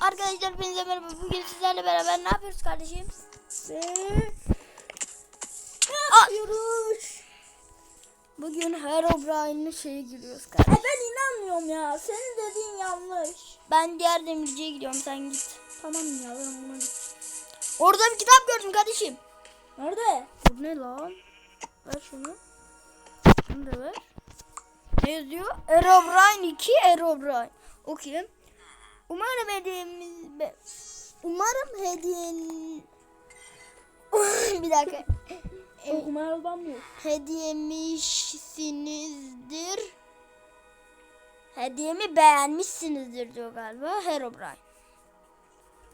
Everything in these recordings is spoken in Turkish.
Arkadaşlar hepinize merhaba. Bugün sizlerle beraber ne yapıyoruz kardeşim? Ve Aa, yürüyüş. bugün Herobrine'ın şeye giriyoruz E kardeşim. ben inanmıyorum ya. Senin dediğin yanlış. Ben diğer demirciye gidiyorum sen git. Tamam ya ben buna git. Orada bir kitap gördüm kardeşim. Nerede? Bu ne lan? Ver şunu. Şunu da ver. Ne yazıyor? Herobrine 2 Herobrine. Okuyayım. Umarım hediyemiz... Umarım hediyen... bir dakika. Yoldan mı? Hediyemişsinizdir. Hediyemi beğenmişsinizdir diyor galiba Herobrine.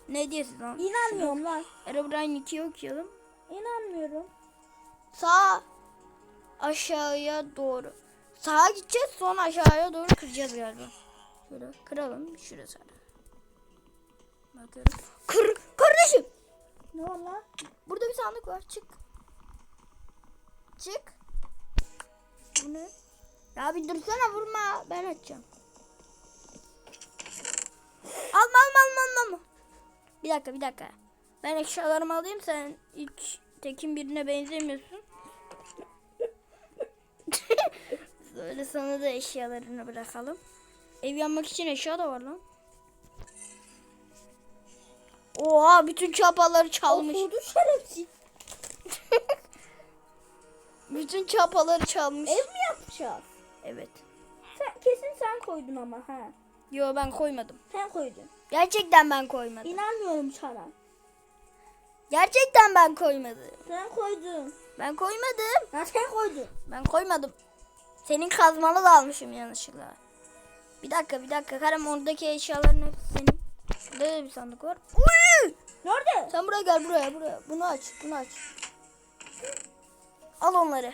Ne diyorsun lan? İnanmıyorum lan. Herobrine 2'yi okuyalım. İnanmıyorum. Sağ aşağıya doğru. Sağa gideceğiz sonra aşağıya doğru kıracağız galiba. Şöyle kıralım şurası. Bakıyorum. Kır kardeşim. Ne var lan? Burada bir sandık var. Çık. Çık. Bu ne? Ya bir dursana vurma. Ben açacağım. Alma alma alma alma. Bir dakika bir dakika. Ben eşyalarımı alayım sen ilk tekin birine benzemiyorsun. Böyle sana da eşyalarını bırakalım. Ev yanmak için eşya da var lan. Oha bütün çapaları çalmış. Okudu şerefsiz. Bütün çapaları çalmış. Ev mi yapacağız? Evet. Sen, kesin sen koydun ama ha. Yo ben koymadım. Sen koydun. Gerçekten ben koymadım. İnanmıyorum sana. Gerçekten ben koymadım. Sen koydun. Ben koymadım. Ya sen koydun. Ben koymadım. Senin kazmanı da almışım yanlışlıkla. Bir dakika bir dakika. Karım oradaki eşyaların hepsi. Burada da bir sandık var. Uy! Nerede? Sen buraya gel buraya buraya. Bunu aç bunu aç. Al onları.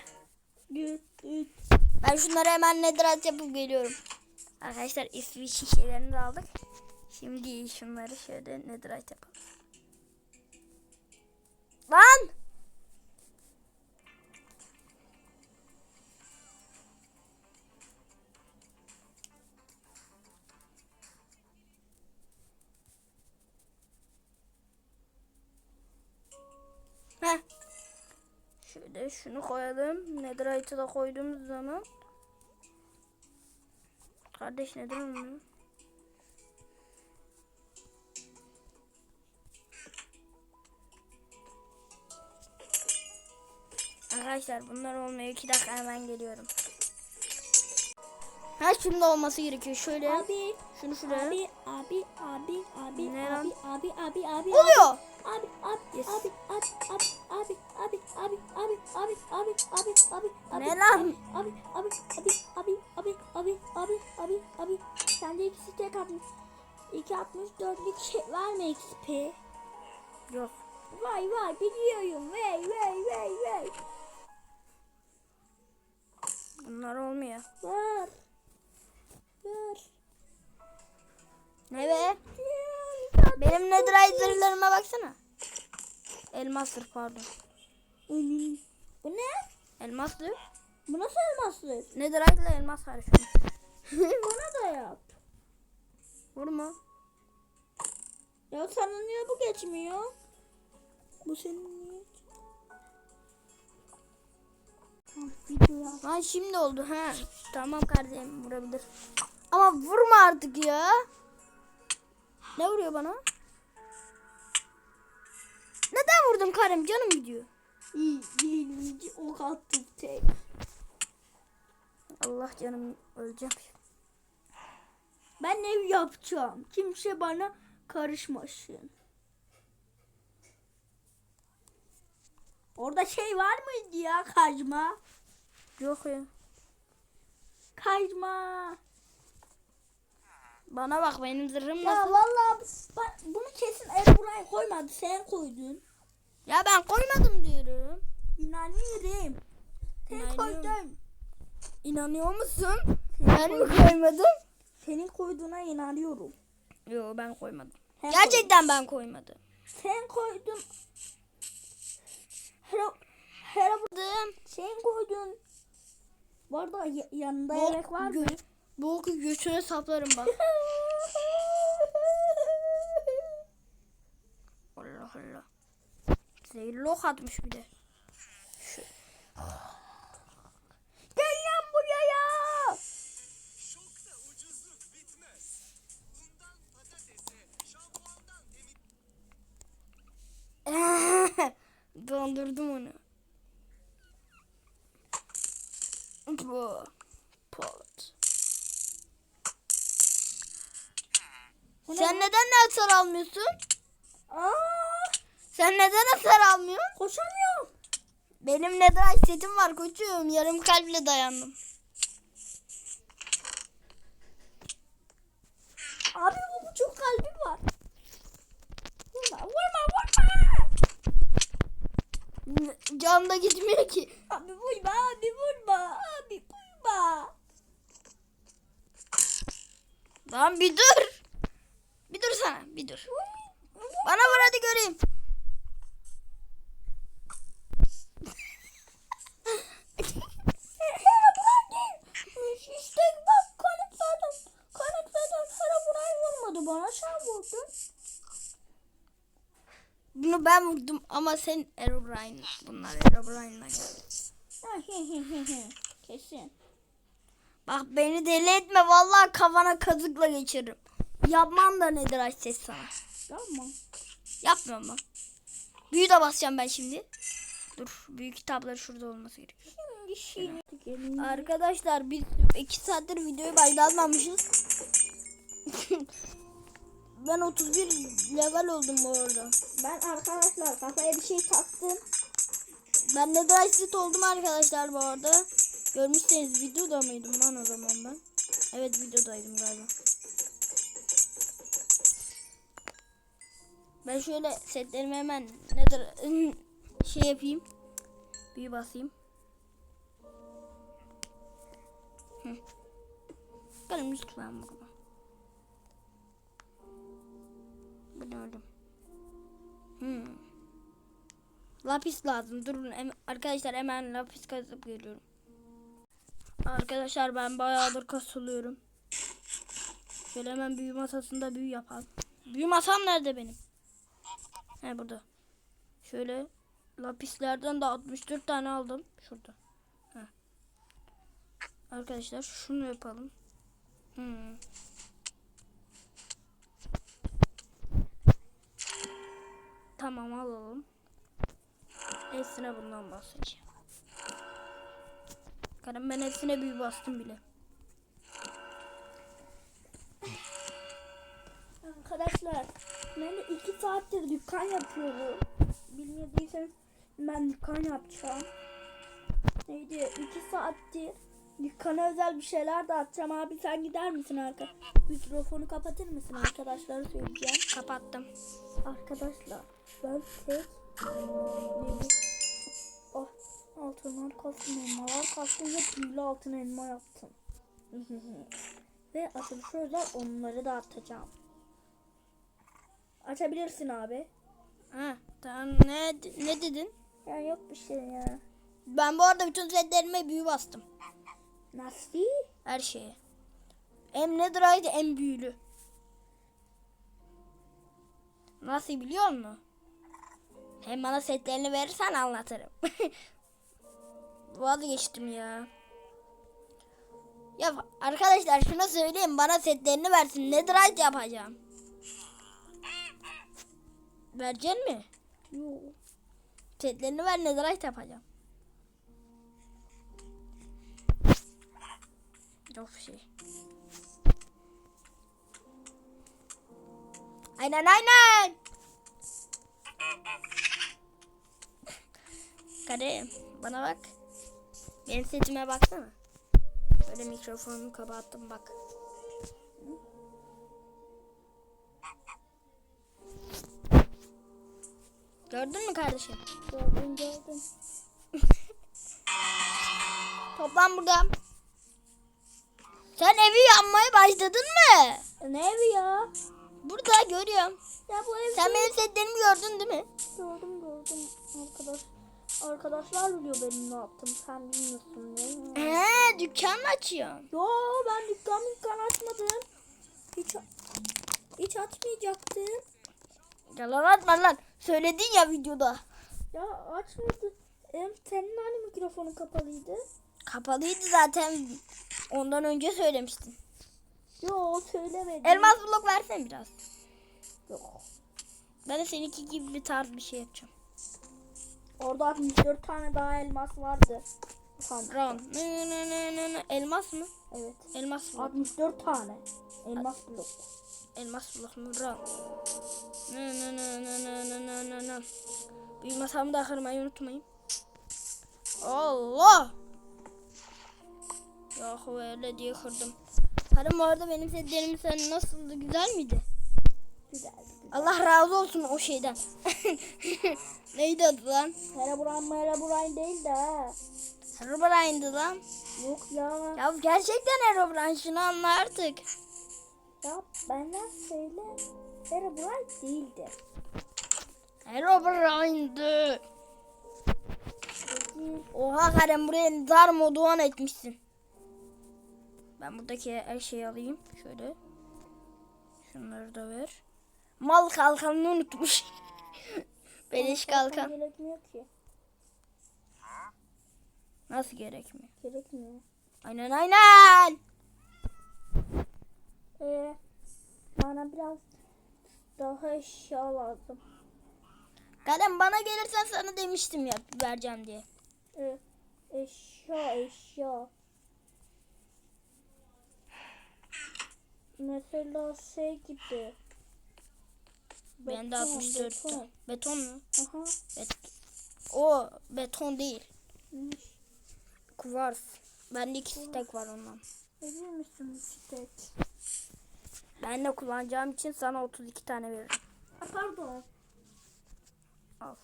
Ben şunları hemen netherite yapıp geliyorum. Arkadaşlar İsviç şişelerini de aldık. Şimdi şunları şöyle netherite yapalım. Lan! Heh. Şöyle şunu koyalım. Netherite'ı da koyduğumuz zaman Kardeş neden olmuyor? Arkadaşlar bunlar olmuyor. 2 dakika hemen geliyorum. Ha şimdi olması gerekiyor. Şöyle Abi. şunu şuraya. Abi abi abi abi Ne lan? abi abi abi abi Oluyor. Abi abi Yes. abi abi abi abi abi abi abi abi abi abi abi Ne lan? abi abi abi abi abi abi abi abi abi sende ikisi tek atmış iki atmış dörtlük şey var mı XP Yok. vay vay biliyorum vay vay vay vay Bunlar olmuyor. var var Ne be? Benim netherite zırhlarıma baksana. Elmastır pardon. Bu ne Elmastır. bu nasıl elmaslı Netherite ile elmas karışmış. bana da yap Vurma. Ya sana niye bu geçmiyor? Bu senin niye? Lan şimdi oldu ha. Tamam kardeşim vurabilir. Ama vurma artık ya. Ne vuruyor bana? Neden vurdum karım? Canım gidiyor. İyi, birinci ok attım tek. Allah canım öleceğim. Ben ev yapacağım. Kimse bana karışmasın. Orada şey var mıydı ya kazma? Yok ya. Kazma. Bana bak benim zırhım Ya nasıl? vallahi bak bunu kesin el buraya koymadı. Sen koydun. Ya ben koymadım diyorum. İnanıyorum. Sen İnanıyorum. koydun. İnanıyor musun? Ben mi koymadım? Senin koyduğuna inanıyorum. Yok ben koymadım. Sen Gerçekten ben koymadım. Sen koydun. Hero, Hero Koydum. sen koydun. Bu arada ya- yanında Bok yemek var mı? gö- Boku götüne saplarım bak. Şey, lok atmış bir de. Şu. Gel lan buraya. Emin Dondurdum onu. Bu. Pot. Ne Sen neden hasar almıyorsun? Aa, Sen neden hasar almıyorsun? koşamıyorum. Benim neden setim var koçum. Yarım kalple dayandım. Abi bu buçuk kalbim var. Vurma vurma vurma. Can da gitmiyor ki. Abi vurma abi vurma. Abi vurma. Lan bir dur. Bir dur sana bir dur. Bana vur hadi göreyim. İşte bak kanıtladım. Kanıtladım. Herobrine vurmadı bana. Sen vurdun. Bunu ben vurdum ama sen Erobrine. Bunlar Erobrine'la geldi. Kesin. Bak beni deli etme vallahi kafana kazıkla geçiririm. Yapmam da nedir ay ses sana. Tamam. Yapmıyorum ben. Büyü de basacağım ben şimdi. Dur büyük kitapları şurada olması gerekiyor. Şimdi şimdi. Arkadaşlar biz iki saattir videoyu başlatmamışız. ben 31 level oldum bu arada. Ben arkadaşlar kafaya bir şey taktım. Ben de Drysit oldum arkadaşlar bu arada. Görmüşseniz videoda mıydım lan o zaman ben? Evet videodaydım galiba. Ben şöyle setlerimi hemen nedir şey yapayım. Bir basayım. Gelin lütfen burada. Ben öldüm. Hmm. Lapis lazım. Durun hem- arkadaşlar hemen lapis kazıp geliyorum. Arkadaşlar ben bayağıdır kasılıyorum. Şöyle hemen büyü masasında büyü yapalım. Büyü masam nerede benim? He burada. Şöyle lapislerden de 64 tane aldım. Şurada. Heh. Arkadaşlar şunu yapalım. Hmm. Tamam alalım. Hepsine bundan basacağım. Karım ben hepsine büyü bastım bile. Arkadaşlar ben iki saattir dükkan yapıyorum. Bilmediyseniz ben dükkan yapacağım. Neydi? iki saattir dükkana özel bir şeyler dağıtacağım. Abi sen gider misin arka? Mikrofonu kapatır mısın arkadaşlara söyleyeceğim. Kapattım. Arkadaşlar ben tek? Oh altınlar kastım elmalar kastım ve büyülü altın elma yaptım. ve açılış özel onları da atacağım. Açabilirsin abi. Ha, tamam ne ne dedin? Ya yok bir şey ya. Ben bu arada bütün setlerime büyü bastım. Nasıl? Her şeye. Hem netherite hem büyülü. Nasıl biliyor musun? Hem bana setlerini verirsen anlatırım. Vazgeçtim ya. Ya arkadaşlar şuna söyleyeyim bana setlerini versin. Netherite yapacağım. Verecek mi? Yok. Setlerini ver netherite yapacağım. Bir şey. Aynen aynen. Karım bana bak. Benim setime baksana. Böyle mikrofonumu kapattım bak. Gördün mü kardeşim? Gördüm gördüm. Toplan burada. Sen evi yapmaya başladın mı? Ne evi ya? Burada görüyorum. Ya bu ev Sen benim setlerimi gördün değil mi? gördüm gördüm arkadaş. Arkadaşlar biliyor benim ne yaptım. Sen bilmiyorsun değil mi? He, dükkan mı açıyorsun? Yo ben dükkan dükkan açmadım. Hiç hiç açmayacaktım. Yalan atma lan. Söyledin ya videoda. Ya açmadı. Em, senin hani mikrofonun kapalıydı? Kapalıydı zaten. Ondan önce söylemiştin. Yo söylemedi. Elmas blok versene biraz. Yok. Ben de seninki gibi bir tarz bir şey yapacağım. Orada 64 tane daha elmas vardı. Ron. Nı nı nı nı nı. Elmas mı? Evet. Elmas blok. 64 tane. Elmas blok. Elmas blok mu? Ron. Nı nı nı nı nı nı nı nı nı. Büyü masamı da kırmayı unutmayın. Allah! Yahu öyle diye kırdım. Karım bu arada benim setlerim sen nasıldı? Güzel miydi? Güzel. güzel. Allah razı olsun o şeyden. Neydi adı lan? Herobrine Herobrine değil de ha. Herobrine'di lan. Yok ya. Ya gerçekten Herobrine şunu anla artık. Ya benden söyle. Herobrine değildi. Herobrine'di. Oha Karen buraya dar moduan etmişsin. Ben buradaki her şeyi alayım. Şöyle. Şunları da ver. Mal kalkanını unutmuş. Beleş kalkan. Gerekmiyor ki. Nasıl gerekmiyor? Gerekmiyor. Aynen aynen. Ee, bana biraz daha eşya lazım. Karen bana gelirsen sana demiştim ya vereceğim diye. Ee, eşya eşya. Mesela şey gibi. Ben de Beton, 64. beton. Beton mu? Aha. Bet o beton değil. neymiş? Kuvars. Bende iki stek var ondan. Biliyor musun stek? Ben de kullanacağım için sana 32 tane veririm. Ha, Pardon. Al.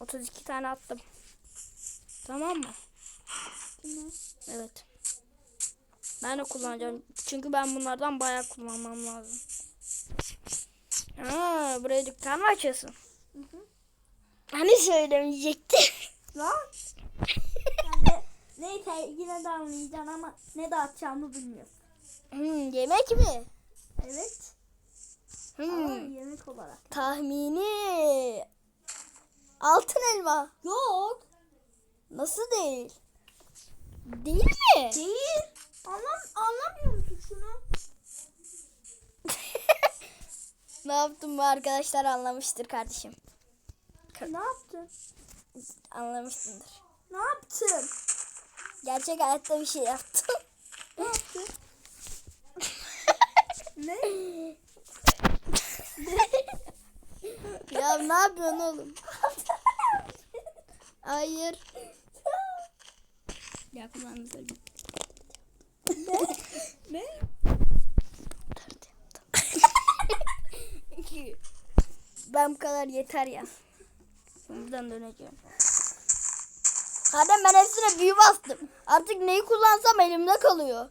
32 tane attım. Tamam mı? Tamam. Evet. Ben de kullanacağım. Çünkü ben bunlardan bayağı kullanmam lazım. Aa, buraya dükkan mı açıyorsun? Hı hı. Hani söylemeyecektin? Lan. Yani, neyse yine de anlayacaksın ama ne dağıtacağımı bilmiyorum. Hmm, yemek mi? Evet. Ama Hmm, yemek olarak. tahmini altın elma. Yok. Nasıl değil? Değil mi? Değil. Anlam anlamıyor musun şunu? ne yaptım bu arkadaşlar anlamıştır kardeşim. Ne yaptın? Anlamışsındır. Ne yaptın? Gerçek hayatta bir şey yaptım. Ne yaptın? ne? ya ne yapıyorsun oğlum? Hayır. Ya kulağını söyle. Ne? ben bu kadar yeter ya. Buradan döneceğim. Kardeşim ben hepsine büyü bastım. Artık neyi kullansam elimde kalıyor.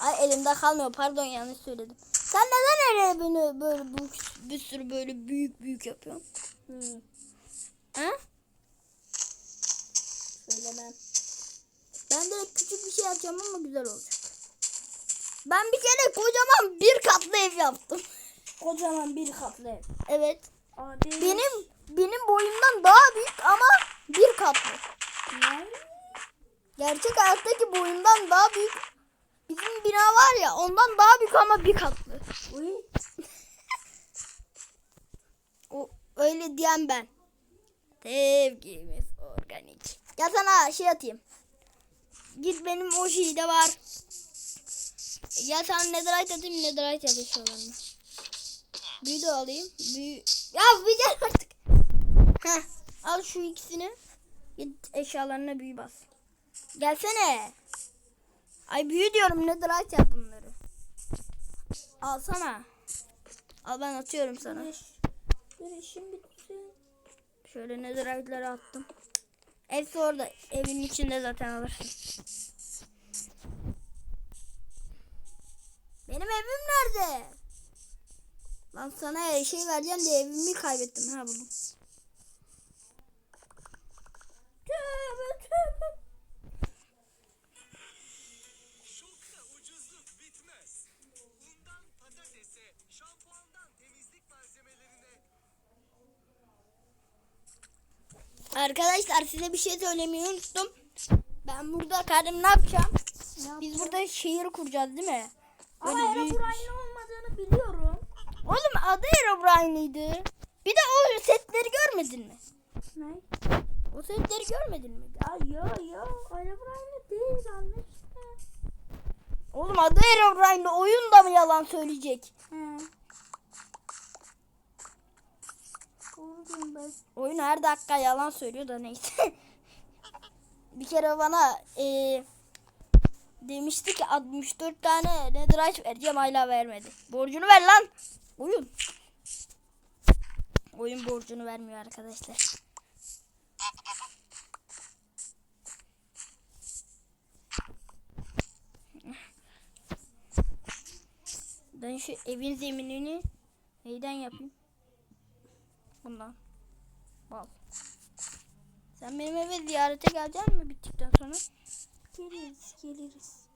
Ay elimde kalmıyor pardon yanlış söyledim. Sen neden öyle beni böyle bu, bir sürü böyle büyük büyük yapıyorsun? Hmm, Ha? söylemem. Ben de küçük bir şey yapacağım ama güzel olacak. Ben bir kere kocaman bir katlı ev yaptım. Kocaman bir katlı ev. Evet. Ama benim... Benim boyumdan daha büyük ama bir katlı. Ne? Gerçek hayattaki boyumdan daha büyük. Bizim bina var ya ondan daha büyük ama bir katlı. O öyle diyen ben. Sevgimiz organik. Ya sana şey atayım. Git benim o şeyde var. Ya sana netherite atayım netherite yap eşyalarını. Büyü de alayım. Büyü. Ya bir gel artık. Heh, al şu ikisini. Git eşyalarına büyü bas. Gelsene. Ay büyü diyorum netherite yap bunları. Alsana. Al ben atıyorum sana. Bir işim bitti. Şöyle netherite'ları attım. Hepsi orada. Evin içinde zaten alırsın. Benim evim nerede? Lan sana şey vereceğim diye evimi kaybettim. Ha buldum. Tövbe tövbe. Arkadaşlar size bir şey söylemeyi unuttum. Ben burada kardeşim ne yapacağım? Biz burada şehir kuracağız değil mi? Ama büyük- Herobrine olmadığını biliyorum. Oğlum adı Herobrine'ydi. Bir de o setleri görmedin mi? Ne? O setleri görmedin mi? Ya yo yo Herobrine değil anlaşıldı. Oğlum adı Herobrine oyun da mı yalan söyleyecek? He. Diyorum ben. Oyun her dakika yalan söylüyor da neyse. bir kere bana eee demişti ki 64 tane netherite vereceğim hala vermedi. Borcunu ver lan. Oyun. Oyun borcunu vermiyor arkadaşlar. Ben şu evin zeminini neyden yapayım? Bundan. Bal. Sen benim eve ziyarete gelecek mi bittikten sonra? Geliriz geliriz.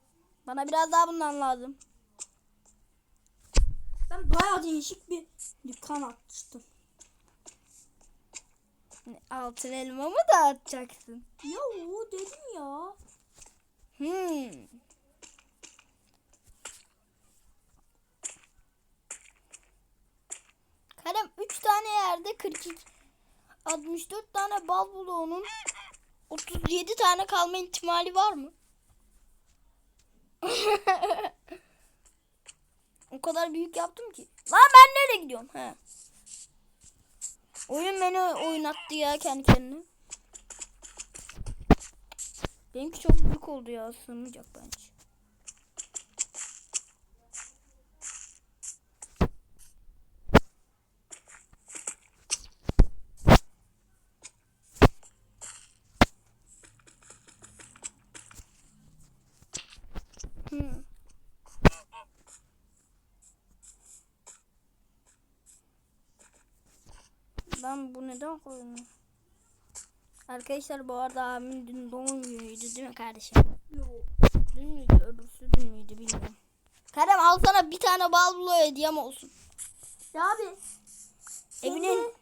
Bana biraz daha bundan lazım. Ben bayağı değişik bir dükkan açtım. Altın elma mı dağıtacaksın? Ya o dedim ya. Hmm. Kalem 3 tane yerde 42 64 tane bal bloğunun 37 tane kalma ihtimali var mı? o kadar büyük yaptım ki. Lan ben nereye gidiyorum? He. Oyun beni oynattı ya kendi kendine. Benimki çok büyük oldu ya sığmayacak bence. Hmm. Ben bu neden koyuyorum? Arkadaşlar bu arada abimin dün doğum günüydü değil mi kardeşim? Yo. Dün müydü öbürsü dün müydü bilmiyorum. Kerem al sana bir tane bal bloğu hediyem olsun. Ya abi. Evinin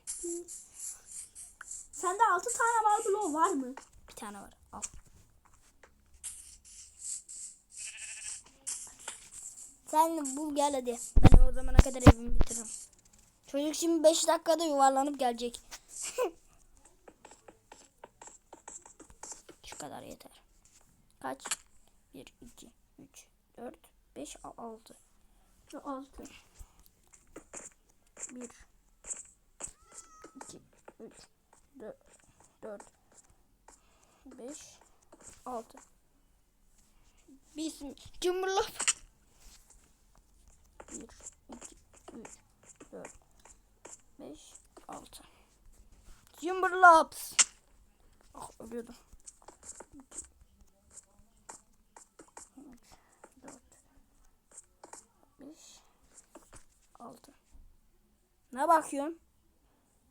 Sende, 6 tane var bloğu var mı? bir tane var al. Sen bul gel hadi. Ben o zamana kadar evimi bitiririm. Çocuk şimdi 5 dakikada yuvarlanıp gelecek. Şu kadar yeter. Kaç? 1, 2, 3, 4, 5, 6. 6. 1 2 3 4 4 5 6 Bismillah. 1 2 3 4 5 6 Cumhurlops. Ah ölüyordum. 2 3 4 5 6 Ne bakıyorsun?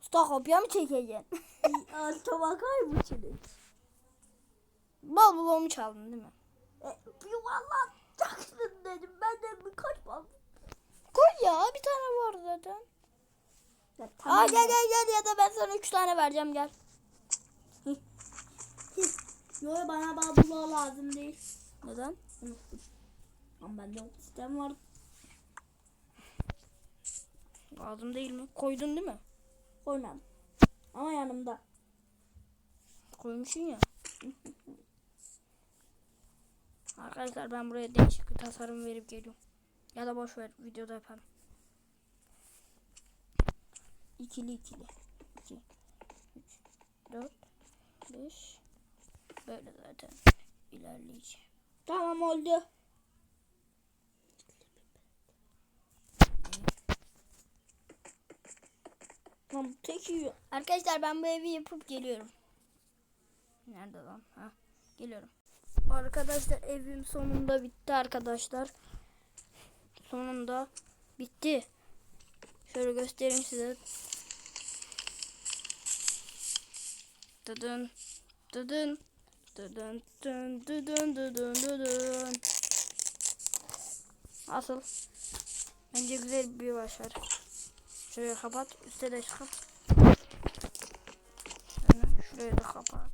Usta kopya mı çekeceksin? Alta bakar mısınız? Bal bloğumu çaldın değil mi? E, yuvarlanacaksın dedim. Ben de birkaç bal. Ya bir tane var zaten. Ya, Aa gel gel gel ya da ben sana üç tane vereceğim gel. Yo bana bloğu lazım değil. Neden? Unuttum. Ama bende sistem var. Lazım değil mi? Koydun değil mi? Koymam. Ama yanımda. Koymuşsun ya. Arkadaşlar ben buraya değişik bir tasarım verip geliyorum. Ya da boş ver videoda yaparım. İkili ikili. 2 3 4 5 Böyle zaten ilerleyeceğim. Tamam oldu. Lan tek. Arkadaşlar ben bu evi yapıp geliyorum. Nerede lan? Ha, geliyorum. Arkadaşlar evim sonunda bitti arkadaşlar sonunda bitti. Şöyle göstereyim size. Dıdın dıdın dıdın dıdın dıdın dıdın dıdın Asıl bence güzel bir başar. Şöyle kapat, üstte de çıkıp şurayı da kapat.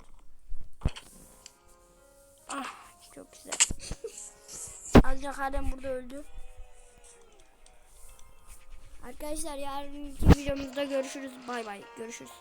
Ah çok güzel. Azca kalem burada öldü. Arkadaşlar yarınki videomuzda görüşürüz. Bay bay. Görüşürüz.